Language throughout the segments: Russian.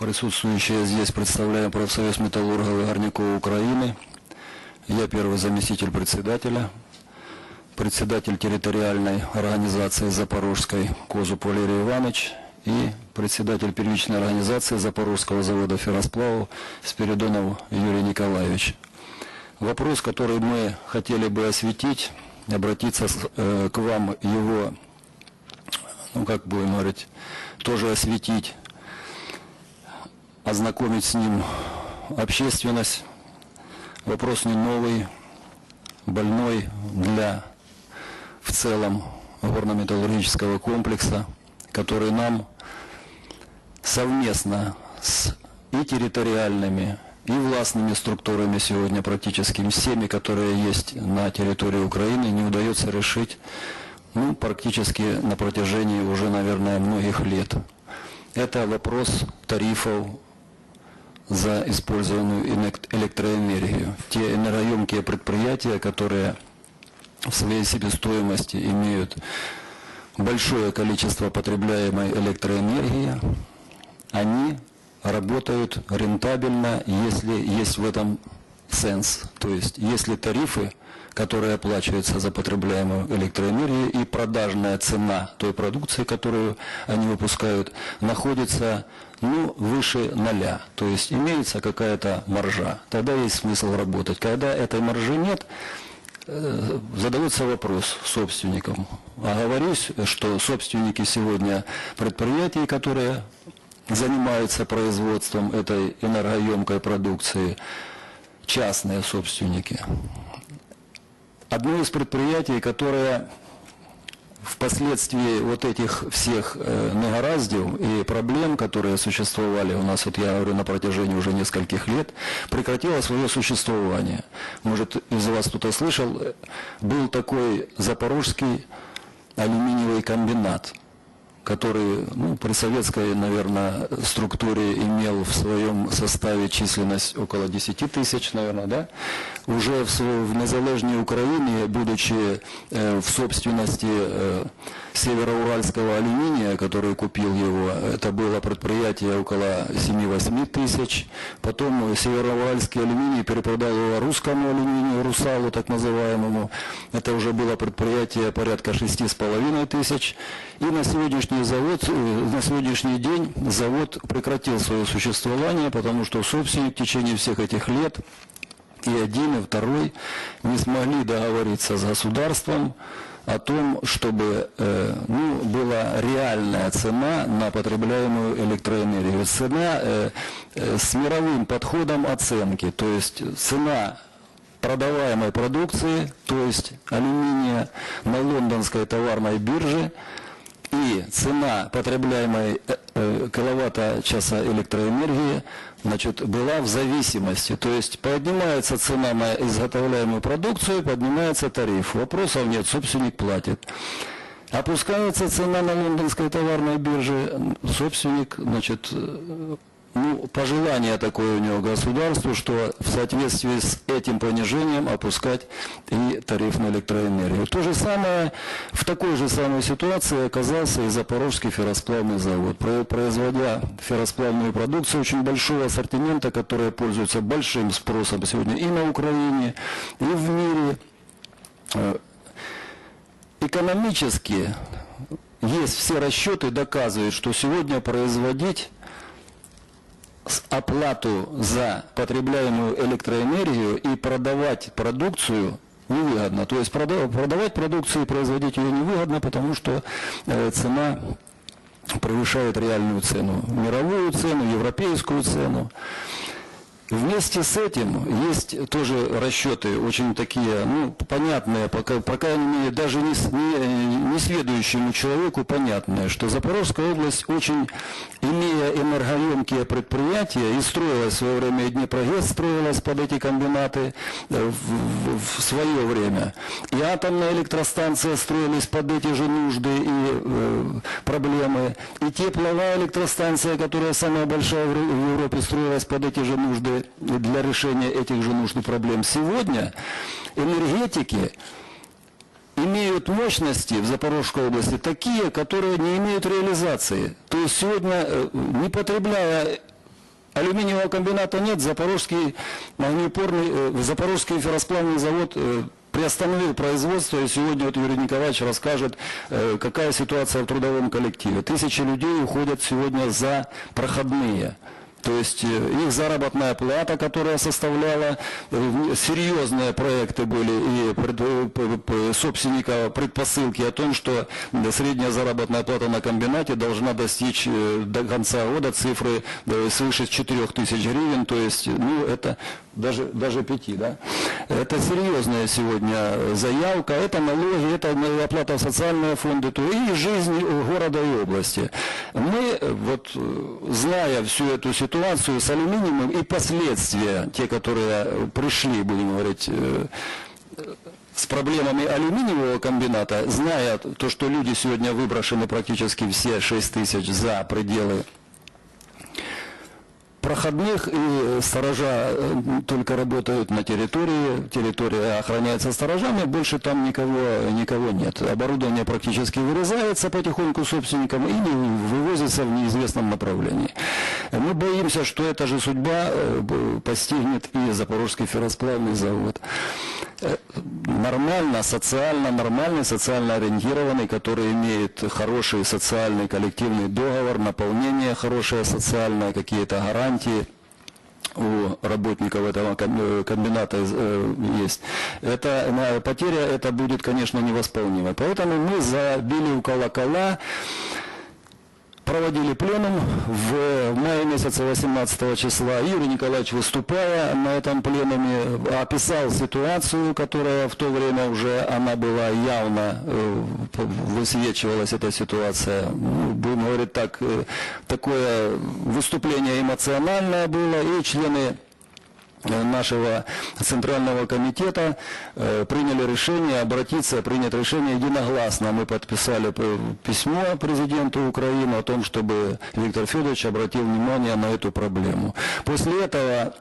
Присутствующие здесь представляем профсоюз металлургов и горняков Украины. Я первый заместитель председателя, председатель территориальной организации Запорожской Козуб Валерий Иванович и председатель первичной организации Запорожского завода ферросплавов Спиридонов Юрий Николаевич. Вопрос, который мы хотели бы осветить, обратиться э, к вам его, ну как будем говорить, тоже осветить, ознакомить с ним общественность. Вопрос не новый, больной для в целом горно-металлургического комплекса, который нам совместно с и территориальными, и властными структурами сегодня практически всеми, которые есть на территории Украины, не удается решить ну, практически на протяжении уже, наверное, многих лет. Это вопрос тарифов за использованную электроэнергию. Те энергоемкие предприятия, которые в своей себестоимости имеют большое количество потребляемой электроэнергии, они работают рентабельно, если есть в этом сенс. То есть, если тарифы, которые оплачиваются за потребляемую электроэнергию, и продажная цена той продукции, которую они выпускают, находится ну, выше ноля. То есть, имеется какая-то маржа. Тогда есть смысл работать. Когда этой маржи нет, э, задается вопрос собственникам. Оговорюсь, что собственники сегодня предприятий, которые занимаются производством этой энергоемкой продукции, частные собственники. Одно из предприятий, которое впоследствии вот этих всех э, негараздил и проблем, которые существовали у нас, вот я говорю, на протяжении уже нескольких лет, прекратило свое существование. Может, из вас кто-то слышал, э, был такой запорожский алюминиевый комбинат, который ну, при советской, наверное, структуре имел в своем составе численность около 10 тысяч, наверное, да? Уже в, в незалежней Украине, будучи э, в собственности э, североуральского алюминия, который купил его, это было предприятие около 7-8 тысяч. Потом североуральский алюминий перепродал его русскому алюминию, Русалу так называемому. Это уже было предприятие порядка 6,5 тысяч. И на сегодняшний завод, э, на сегодняшний день завод прекратил свое существование, потому что собственник в течение всех этих лет и один, и второй не смогли договориться с государством о том, чтобы э, ну, была реальная цена на потребляемую электроэнергию. Цена э, э, с мировым подходом оценки, то есть цена продаваемой продукции, то есть алюминия на лондонской товарной бирже и цена потребляемой киловатта-часа электроэнергии значит, была в зависимости. То есть поднимается цена на изготовляемую продукцию, поднимается тариф. Вопросов нет, собственник платит. Опускается цена на лондонской товарной бирже, собственник, значит, э, ну, пожелание такое у него государству, что в соответствии с этим понижением опускать и тариф на электроэнергию. То же самое, в такой же самой ситуации оказался и Запорожский ферросплавный завод. Про- Производя ферросплавную продукцию очень большого ассортимента, которая пользуется большим спросом сегодня и на Украине, и в мире, э, экономически есть все расчеты, доказывают, что сегодня производить оплату за потребляемую электроэнергию и продавать продукцию невыгодно. То есть прода- продавать продукцию и производить ее невыгодно, потому что э, цена превышает реальную цену, мировую цену, европейскую цену. Вместе с этим есть тоже расчеты очень такие, ну, понятные, пока, по крайней мере, даже не, не, не сведущему человеку понятные, что Запорожская область очень, имея энергоемкие предприятия, и строилась в свое время, и Днепрогэс строилась под эти комбинаты э, в, в- в свое время. И атомная электростанция строились под эти же нужды и э, проблемы. И тепловая электростанция, которая самая большая в в Европе, строилась под эти же нужды для решения этих же нужд и проблем. Сегодня энергетики имеют мощности в Запорожской области такие, которые не имеют реализации. То есть сегодня, э, не потребляя Алюминиевого комбината нет, Запорожский огнеупорный, э, Запорожский ферросплавный завод э, приостановил производство, и сегодня вот Юрий Николаевич расскажет, какая ситуация в трудовом коллективе. Тысячи людей уходят сегодня за проходные. То есть э, их заработная плата, которая составляла, э, серьезные проекты были и пред, э, собственника предпосылки о том, что средняя заработная плата на комбинате должна достичь до конца года цифры свыше 4 тысяч гривен, то есть ну, это даже, даже 5, да? Это серьезная сегодня заявка, это налоги, это оплата в социальные фонды, то и жизнь города и области. Мы, вот, зная всю эту ситуацию, ситуацию с алюминием и последствия, те, которые пришли, будем говорить, э, с проблемами алюминиевого комбината, зная то, что люди сегодня выброшены практически все 6 тысяч за пределы проходных и сторожа э, только работают на территории, территория охраняется сторожами, больше там никого, никого нет. Оборудование практически вырезается потихоньку собственникам и вывозится в неизвестном направлении. Мы боимся, что эта же судьба э, постигнет и Запорожский ферросплавный завод. Нормально, социально нормальный, социально ориентированный, который имеет хороший социальный коллективный договор, наполнение хорошее социальное, какие-то гарантии у работников этого э, комбината э, есть. Это потеря это будет, конечно, невосполнимой. Поэтому мы забили у колокола проводили пленум в мае месяце 18 числа. Юрий Николаевич, выступая на этом пленуме, описал ситуацию, которая в то время уже она была явно, э, высвечивалась эта ситуация. Будем говорить так, э, такое выступление эмоциональное было, и члены нашего Центрального комитета э, приняли решение обратиться, принять решение единогласно. Мы подписали письмо президенту Украины о том, чтобы Виктор Федорович обратил внимание на эту проблему. После этого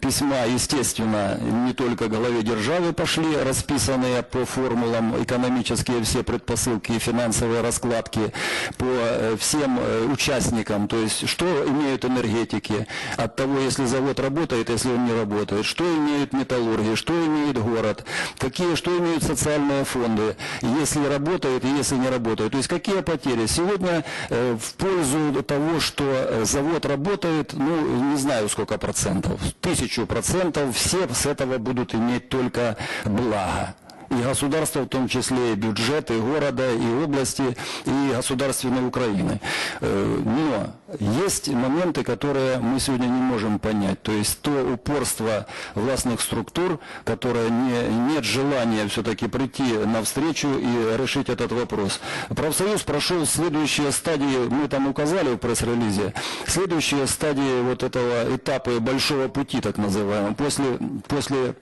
письма, естественно, не только главе державы пошли, расписанные по формулам экономические все предпосылки и финансовые раскладки по э, всем участникам, то есть что имеют энергетики от того, если завод работает, если он не работает работает, что имеют металлурги, что имеет город, какие, что имеют социальные фонды, если работает и если не работает. То есть какие потери. Сегодня э, в пользу того, что э, завод работает, ну, не знаю сколько процентов, тысячу процентов, все с этого будут иметь только благо и государства, в том числе и бюджеты города, и области, и государственной Украины. Э, но есть моменты, которые мы сегодня не можем понять. То есть то упорство властных структур, которое не, нет желания все-таки прийти навстречу и решить этот вопрос. Профсоюз прошел следующие стадии, мы там указали в пресс-релизе, следующие стадии вот этого этапа большого пути, так называемого, после, после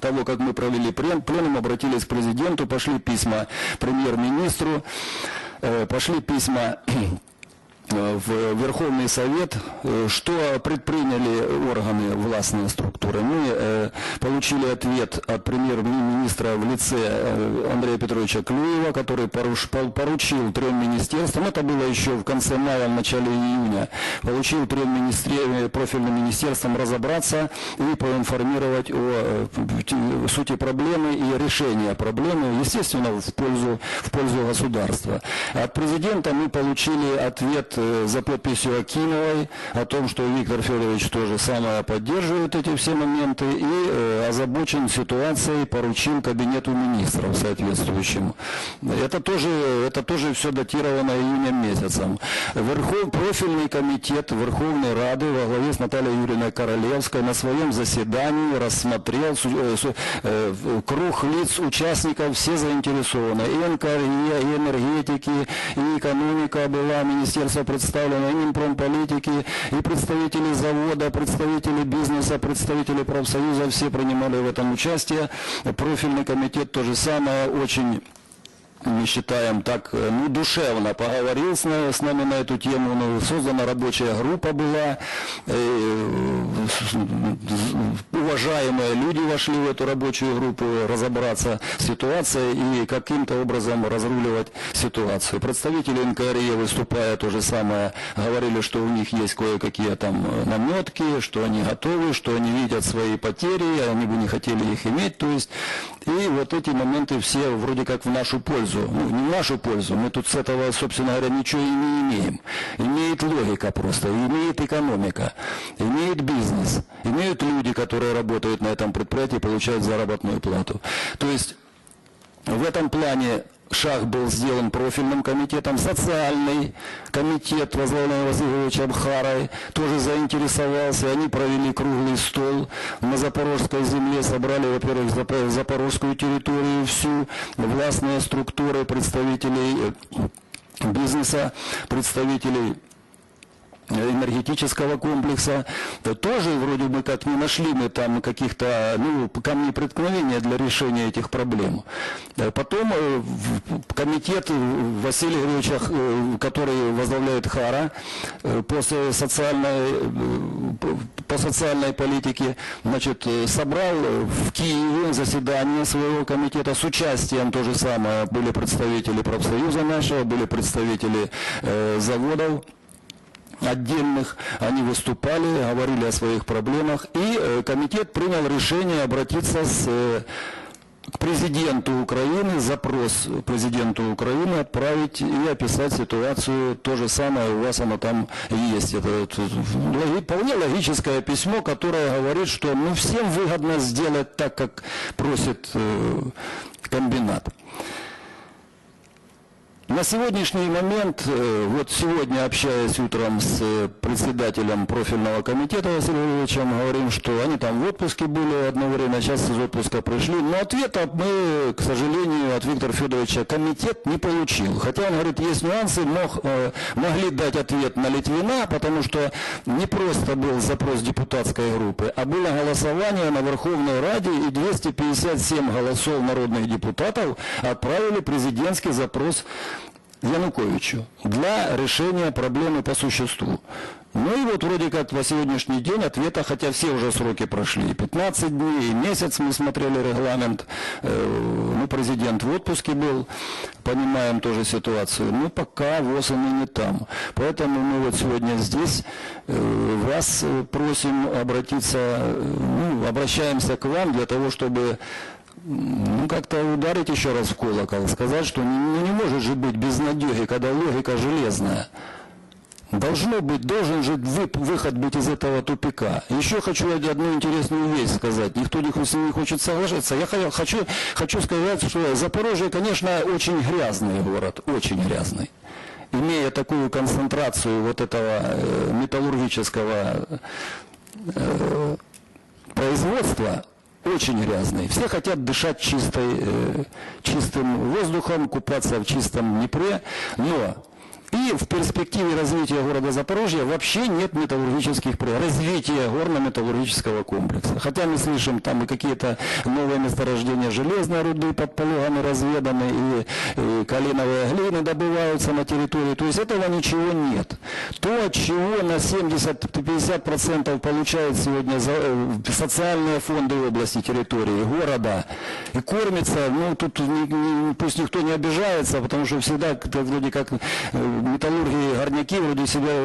того, как мы провели пленум, обратились к президенту, пошли письма премьер-министру, э, пошли письма в Верховный Совет, э, что предприняли органы властные структуры. Мы э, получили ответ от премьер-министра в лице Андрея Петровича Клюева, который поручил трем министерствам, это было еще в конце мая, в начале июня, получил трем министре, профильным министерствам разобраться и поинформировать о сути проблемы и решении проблемы, естественно, в пользу, в пользу государства. От президента мы получили ответ Э, за подписью Акимовой о том, что Виктор Федорович тоже самое поддерживает эти все моменты и э, озабочен ситуацией, поручил кабинету министров соответствующему. Это тоже, это тоже все датировано июнем месяцем. Верхов, профильный комитет Верховной Рады во главе с Натальей Юрьевной Королевской на своем заседании рассмотрел э, э, круг лиц, участников, все заинтересованы. И НКРЕ, и энергетики, и экономика была, Министерство представлены и Минпромполитики, и представители завода, представители бизнеса, представители профсоюза, все принимали в этом участие. Профильный комитет то же самое, очень мы считаем так, э, ну, душевно поговорил с, с нами на эту тему, ну, создана рабочая группа была, э, уважаемые люди вошли в эту рабочую группу разобраться с ситуацией и каким-то образом разруливать ситуацию. Представители НКРЕ, выступая то же самое, говорили, что у них есть кое-какие там наметки, что они готовы, что они видят свои потери, они бы не хотели их иметь, то есть, и вот эти моменты все вроде как в нашу пользу, ну, не в нашу пользу, мы тут с этого, собственно говоря, ничего и не имеем. Имеет логика просто, имеет экономика, имеет бизнес, имеют люди, которые работают на этом предприятии, получают заработную плату. То есть в этом плане шаг был сделан профильным комитетом, социальный комитет, возглавленный Васильевичем Харой, тоже заинтересовался. Они провели круглый стол на Запорожской земле, собрали, во-первых, Запо- Запорожскую территорию всю, властные структуры, представителей э, бизнеса, представителей энергетического комплекса, то тоже вроде бы как не нашли мы там каких-то ну, камней преткновения для решения этих проблем. Потом э, комитет Василия Григорьевича, э, который возглавляет ХАРА э, по со- социальной, по социальной политике, значит, собрал в Киеве заседание своего комитета с участием то же самое. Были представители профсоюза нашего, были представители заводов отдельных, они выступали, говорили о своих проблемах, и э, комитет принял решение обратиться с, э, к президенту Украины, запрос президенту Украины отправить и описать ситуацию, то же самое у вас оно там есть. Это, логи- вполне логическое письмо, которое говорит, что ну, всем выгодно сделать так, как просит э, комбинат. На сегодняшний момент, э, вот сегодня общаясь утром с э, председателем профильного комитета Василием Ильичем, говорим, что они там в отпуске были одно время, сейчас из отпуска пришли. Но ответа мы, к сожалению, от Виктора Федоровича комитет не получил. Хотя он говорит, есть нюансы, мог, э, могли дать ответ на Литвина, потому что не просто был запрос депутатской группы, а было голосование на Верховной Раде, и 257 голосов народных депутатов отправили президентский запрос Януковичу для решения проблемы по существу. Ну и вот вроде как на сегодняшний день ответа, хотя все уже сроки прошли, 15 дней, и месяц мы смотрели регламент, э, ну президент в отпуске был, понимаем тоже ситуацию, но пока ВОЗ они не там. Поэтому мы вот сегодня здесь э, вас э, просим обратиться, ну, обращаемся к вам для того, чтобы ну, как-то ударить еще раз в колокол, сказать, что ну, не может же быть безнадеги, когда логика железная. Должно быть, должен же вы- выход быть из этого тупика. Еще хочу одну интересную вещь сказать. Никто не, хо- не хочет соглашаться. Я хо- хочу, хочу сказать, что Запорожье, конечно, очень грязный город, очень грязный. Имея такую концентрацию вот этого э, металлургического э, производства очень грязный. Все хотят дышать чистой, э, чистым воздухом, купаться в чистом Днепре, но и в перспективе развития города Запорожья вообще нет металлургических развития горно-металлургического комплекса. Хотя мы слышим, там и какие-то новые месторождения железной руды под пологами разведаны, и, и калиновые глины добываются на территории. То есть этого ничего нет. То, от чего на 70-50% получают сегодня э, социальные фонды области, территории, города, и кормится, ну тут пусть никто не обижается, потому что всегда вроде как металлурги, горняки вроде себя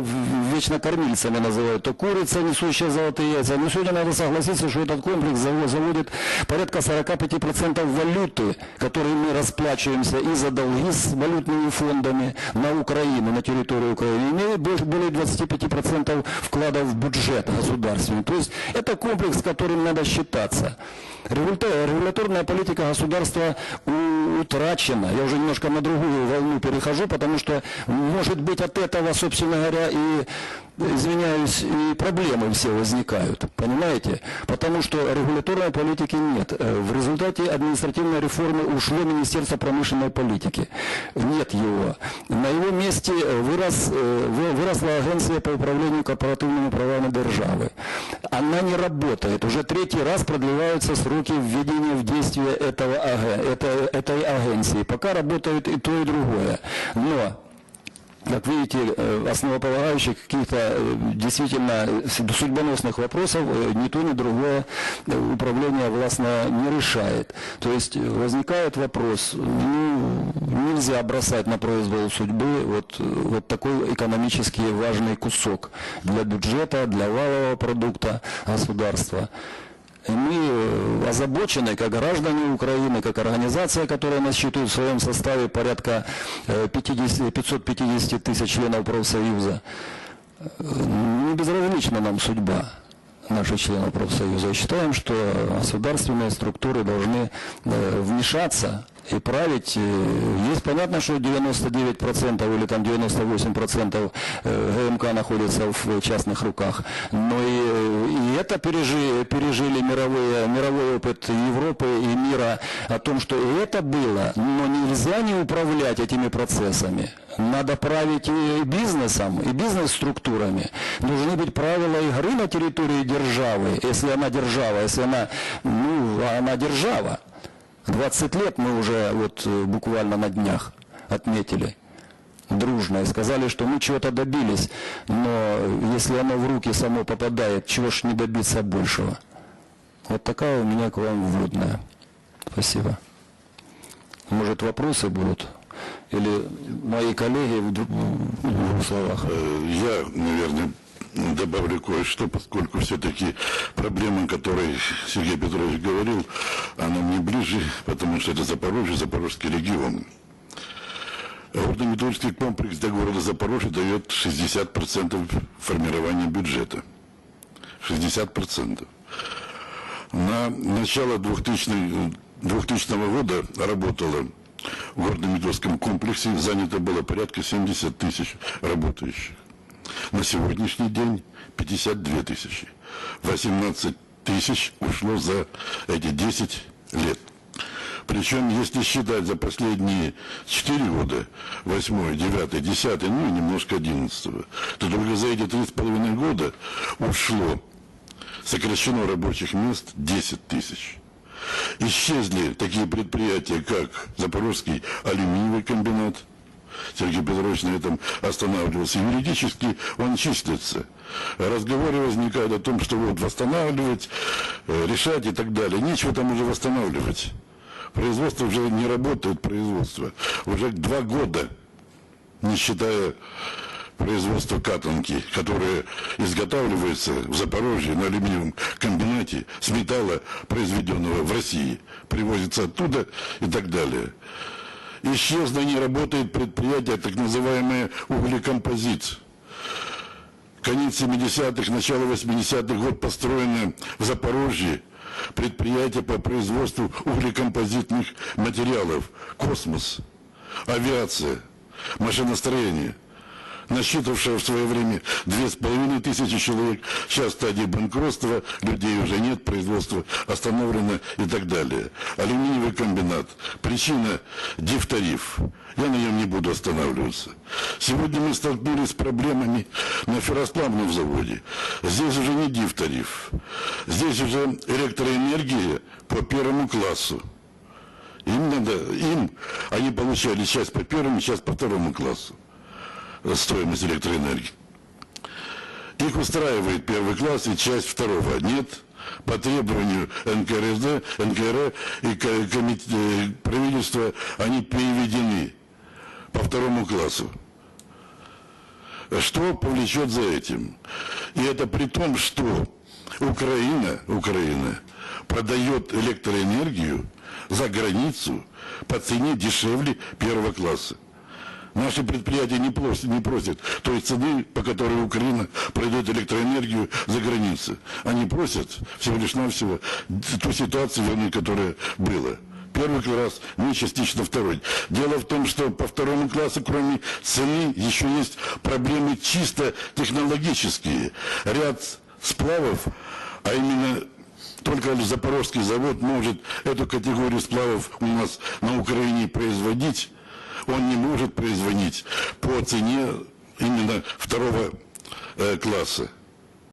вечно кормильцами называют. То курица, несущая золотые яйца. Но сегодня надо согласиться, что этот комплекс заво- заводит порядка 45% валюты, которой мы расплачиваемся и за долги с валютными фондами на Украину, на территорию Украины. Имеет больше- более 25% вкладов в бюджет государственный. То есть это комплекс, с которым надо считаться. Регуля- Регуляторная политика государства у- утрачена. Я уже немножко на другую волну перехожу, потому что, может быть, от этого, собственно говоря, и извиняюсь, и проблемы все возникают, понимаете? Потому что регуляторной политики нет. Э, в результате административной реформы ушло Министерство промышленной политики. Нет его. На его месте вырос, э, выросла агенция по управлению корпоративными правами державы. Она не работает. Уже третий раз продлеваются сроки введения в действие этого, этой агенции. Пока работают и то, и другое. Но как видите, э, основополагающих каких-то э, действительно судьбоносных вопросов э, ни то, ни другое управление властно не решает. То есть возникает вопрос, ну, нельзя бросать на произвол судьбы вот, вот такой экономически важный кусок для бюджета, для валового продукта государства. И мы э, озабочены, как граждане Украины, как организация, которая насчитывает в своем составе порядка 50, 550 тысяч членов профсоюза. Э, не безразлична нам судьба наших членов профсоюза. Считаем, что государственные структуры должны э, вмешаться и править. Есть понятно, что 99% или там 98% э, ГМК находится в частных руках, но и это пережили, пережили мировые, мировой опыт Европы и мира о том, что и это было, но нельзя не управлять этими процессами. Надо править и бизнесом, и бизнес-структурами. Должны быть правила игры на территории державы, если она держава, если она, ну, она держава. 20 лет мы уже вот э, буквально на днях отметили дружно и сказали, что мы чего-то добились, но если оно в руки само попадает, чего ж не добиться большего. Вот такая у меня к вам вводная. Спасибо. Может, вопросы будут? Или мои коллеги в двух словах? Э, я, наверное, добавлю кое-что, поскольку все-таки проблема, о которой Сергей Петрович говорил, она мне ближе, потому что это Запорожье, Запорожский регион. Горно-металлургический комплекс для города Запорожье дает 60% формирования бюджета. 60%. На начало 2000, 2000 года работало в горно-металлургическом комплексе, занято было порядка 70 тысяч работающих. На сегодняшний день 52 тысячи. 18 тысяч ушло за эти 10 лет. Причем, если считать за последние 4 года, 8, 9, 10, ну и немножко 11, то только за эти 3,5 года ушло, сокращено рабочих мест 10 тысяч. Исчезли такие предприятия, как Запорожский алюминиевый комбинат – Сергей Петрович на этом останавливался. Юридически он числится. Разговоры возникают о том, что вот восстанавливать, э, решать и так далее. Нечего там уже восстанавливать. Производство уже не работает, производство. Уже два года, не считая производства катанки, которое изготавливается в Запорожье на алюминиевом комбинате с металла, произведенного в России, привозится оттуда и так далее исчезло, не работает предприятие, так называемое углекомпозит. Конец 70-х, начало 80-х год построено в Запорожье предприятие по производству углекомпозитных материалов. Космос, авиация, машиностроение – насчитывавшая в свое время две с половиной тысячи человек, сейчас в стадии банкротства, людей уже нет, производство остановлено и так далее. Алюминиевый комбинат. Причина – дифтариф. Я на нем не буду останавливаться. Сегодня мы столкнулись с проблемами на ферросплавном заводе. Здесь уже не дифтариф. Здесь уже электроэнергия по первому классу. Им надо, им, они получали часть по первому, часть по второму классу стоимость электроэнергии. Их устраивает первый класс и часть второго. Нет, по требованию НКРСД, НКР и э, правительства они переведены по второму классу. Что повлечет за этим? И это при том, что Украина, Украина продает электроэнергию за границу по цене дешевле первого класса. Наши предприятия не просят, не просят той цены, по которой Украина продает электроэнергию за границей. Они просят всего лишь навсего ту ситуацию, вернее, которая была. первый класс, ну и частично второй. Дело в том, что по второму классу, кроме цены, еще есть проблемы чисто технологические. Ряд сплавов, а именно только Запорожский завод может эту категорию сплавов у нас на Украине производить. Он не может производить по цене именно второго э, класса.